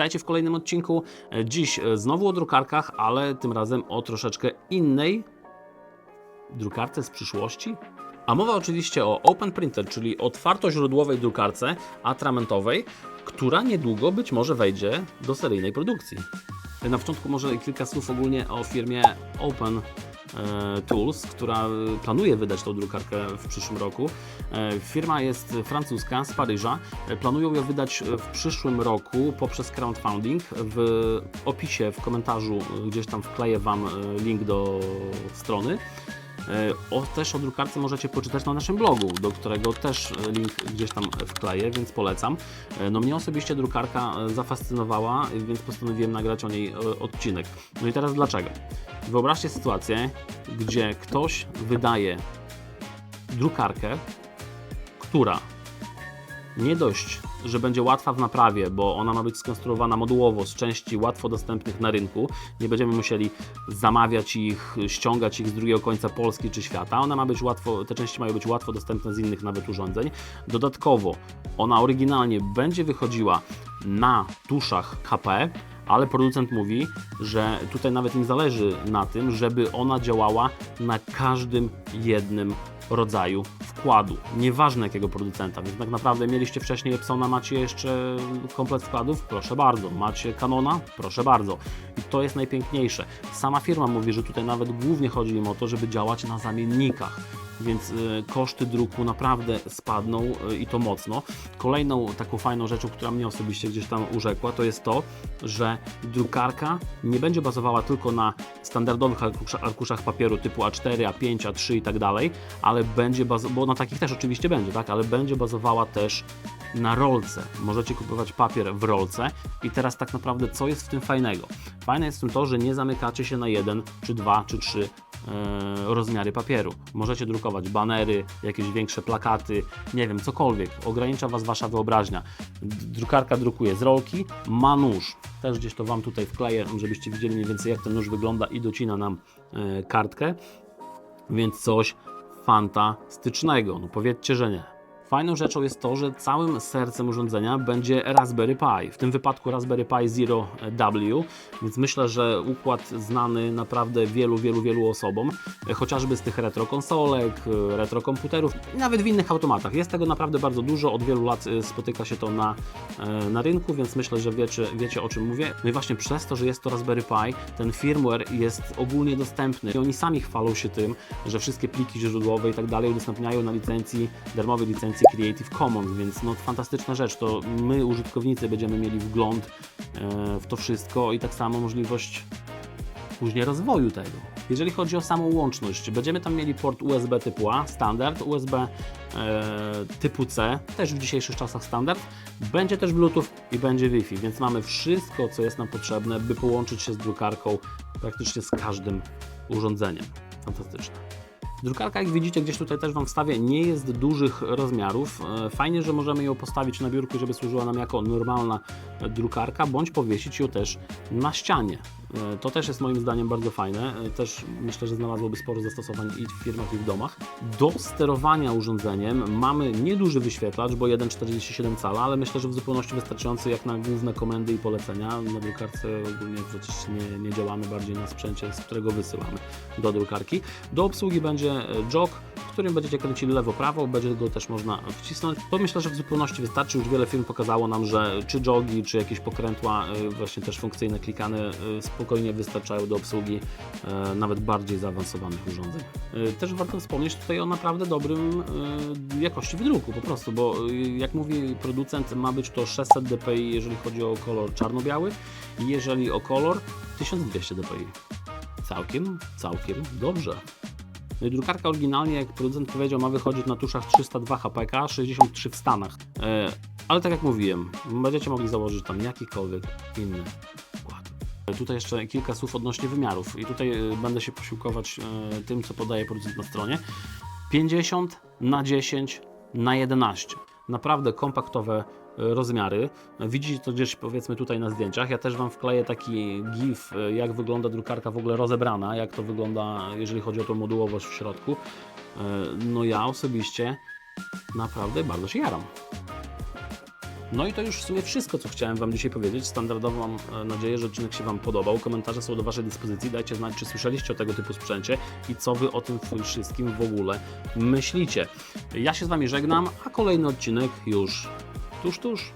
Witajcie w kolejnym odcinku. E, Dziś e, znowu o drukarkach, ale tym razem o troszeczkę innej drukarce z przyszłości. A mowa oczywiście o Open Printer, czyli otwartoźródłowej drukarce atramentowej, która niedługo być może wejdzie do seryjnej produkcji. Na początku może kilka słów ogólnie o firmie Open e, Tools, która e, planuje wydać tą drukarkę w przyszłym roku. E, Firma jest francuska, z Paryża. E, Planują ją wydać w przyszłym roku poprzez crowdfunding. W opisie, w komentarzu e, gdzieś tam wkleję Wam e, link do strony. E, O, też o drukarce możecie poczytać na naszym blogu, do którego też e, link gdzieś tam wkleję, więc polecam. E, No mnie osobiście drukarka zafascynowała, więc postanowiłem nagrać o niej odcinek. No i teraz dlaczego? Wyobraźcie sytuację, gdzie ktoś wydaje drukarkę, która nie dość, że będzie łatwa w naprawie, bo ona ma być skonstruowana modułowo z części łatwo dostępnych na rynku. Nie będziemy musieli zamawiać ich, ściągać ich z drugiego końca Polski czy świata. Ona ma być łatwo, te części mają być łatwo dostępne z innych nawet urządzeń. Dodatkowo ona oryginalnie będzie wychodziła na tuszach HP, ale producent mówi, że tutaj nawet im zależy na tym, żeby ona działała na każdym jednym rodzaju wkładu. Nieważne jakiego producenta, więc tak naprawdę mieliście wcześniej Epsona, macie jeszcze komplet wkładów? Proszę bardzo. Macie Canona? Proszę bardzo. I to jest najpiękniejsze. Sama firma mówi, że tutaj nawet głównie chodzi im o to, żeby działać na zamiennikach więc y, koszty druku naprawdę spadną y, i to mocno. Kolejną taką fajną rzeczą, która mnie osobiście gdzieś tam urzekła, to jest to, że drukarka nie będzie bazowała tylko na standardowych arkuszach, papieru typu A4, A5, A3 i tak dalej, ale będzie bazowała, na takich też oczywiście będzie, tak, ale będzie bazowała też na rolce. Możecie kupować papier w rolce i teraz tak naprawdę co jest w tym fajnego? Fajne jest w tym to, że nie zamykacie się na jeden, czy dwa, czy trzy e, rozmiary papieru. Możecie drukować banery, jakieś większe plakaty, nie wiem, cokolwiek. Ogranicza Was Wasza wyobraźnia. Drukarka drukuje z rolki, ma nóż. Też gdzieś to Wam tutaj wkleję, żebyście widzieli mniej więcej jak ten nóż wygląda i docina nam e, kartkę. Więc coś fantastycznego. No powiedzcie, że nie. Fajną rzeczą jest to, że całym sercem urządzenia będzie Raspberry Pi. W tym wypadku Raspberry Pi Zero W, więc myślę, że układ znany naprawdę wielu, wielu, wielu osobom, chociażby z tych retro konsolek, e, retro komputerów, i nawet w innych automatach. Jest tego naprawdę bardzo dużo, od wielu lat e, spotyka się to na, e, na rynku, więc myślę, że wiecie, wiecie o czym mówię. No i właśnie przez to, że jest to Raspberry Pi, ten firmware jest ogólnie dostępny i oni sami chwalą się tym, że wszystkie pliki źródłowe i tak dalej udostępniają na licencji, darmowej licencji Creative Commons, więc no fantastyczna rzecz, to my użytkownicy będziemy mieli wgląd e, w to wszystko i tak samo możliwość później rozwoju tego. Jeżeli chodzi o samą łączność, będziemy tam mieli port USB typu A, standard, USB e, typu C, też w dzisiejszych czasach standard. Będzie też Bluetooth i będzie Wi-Fi, więc mamy wszystko, co jest nam potrzebne, by połączyć się z drukarką praktycznie z każdym urządzeniem. Fantastyczne. Drukarka, jak widzicie, gdzieś tutaj też Wam wstawię, nie jest dużych rozmiarów. E, Fajnie, że możemy ją postawić na biurku, żeby służyła nam jako normalna e, drukarka, bądź powiesić ją też na ścianie. E, To też jest moim zdaniem bardzo fajne. E, Też myślę, że znalazłoby sporo zastosowań i w firmach, i w domach. Do sterowania urządzeniem mamy nieduży wyświetlacz, bo 1,47 cala, ale myślę, że w zupełności wystarczający jak na główne komendy i polecenia. Na drukarce ogólnie przecież nie, nie działamy bardziej na sprzęcie, z którego wysyłamy do drukarki. Do obsługi będzie e, jog, którym będziecie kręcili lewo-prawo, będzie go też można wcisnąć. To myślę, że w zupełności wystarczy. Już wiele firm pokazało nam, że czy jogi, czy jakieś pokrętła, e, właśnie też funkcyjne, klikane, e, spokojnie wystarczają do obsługi e, nawet bardziej zaawansowanych urządzeń. Też warto wspomnieć tutaj o naprawdę dobrym jakości wydruku po prostu, bo jak mówi producent, ma być to 600 dpi, jeżeli chodzi o kolor czarno-biały jeżeli o kolor 1200 dpi. Całkiem, całkiem dobrze. Drukarka oryginalnie, jak producent powiedział, ma wychodzić na tuszach 302 HPK, 63 w Stanach. E, ale tak jak mówiłem, będziecie mogli założyć tam jakikolwiek inny układ. E, Tutaj jeszcze kilka słów odnośnie wymiarów i tutaj e, będę się posiłkować tym, co podaje producent na stronie. 50 na 10 na 11. Naprawdę kompaktowe rozmiary. Widzicie to gdzieś powiedzmy tutaj na zdjęciach. Ja też Wam wkleję taki gif, e, jak wygląda drukarka w ogóle rozebrana, jak to wygląda, jeżeli chodzi o tą modułowość w środku. E, No ja osobiście naprawdę bardzo się jaram. No i to już w sumie wszystko, co chciałem Wam dzisiaj powiedzieć. Standardowo mam e, nadzieję, że odcinek się Wam podobał. Komentarze są do Waszej dyspozycji. Dajcie znać, czy słyszeliście o tego typu sprzęcie i co Wy o tym wszystkim w ogóle myślicie. Ja się z Wami żegnam, a kolejny odcinek już dos teus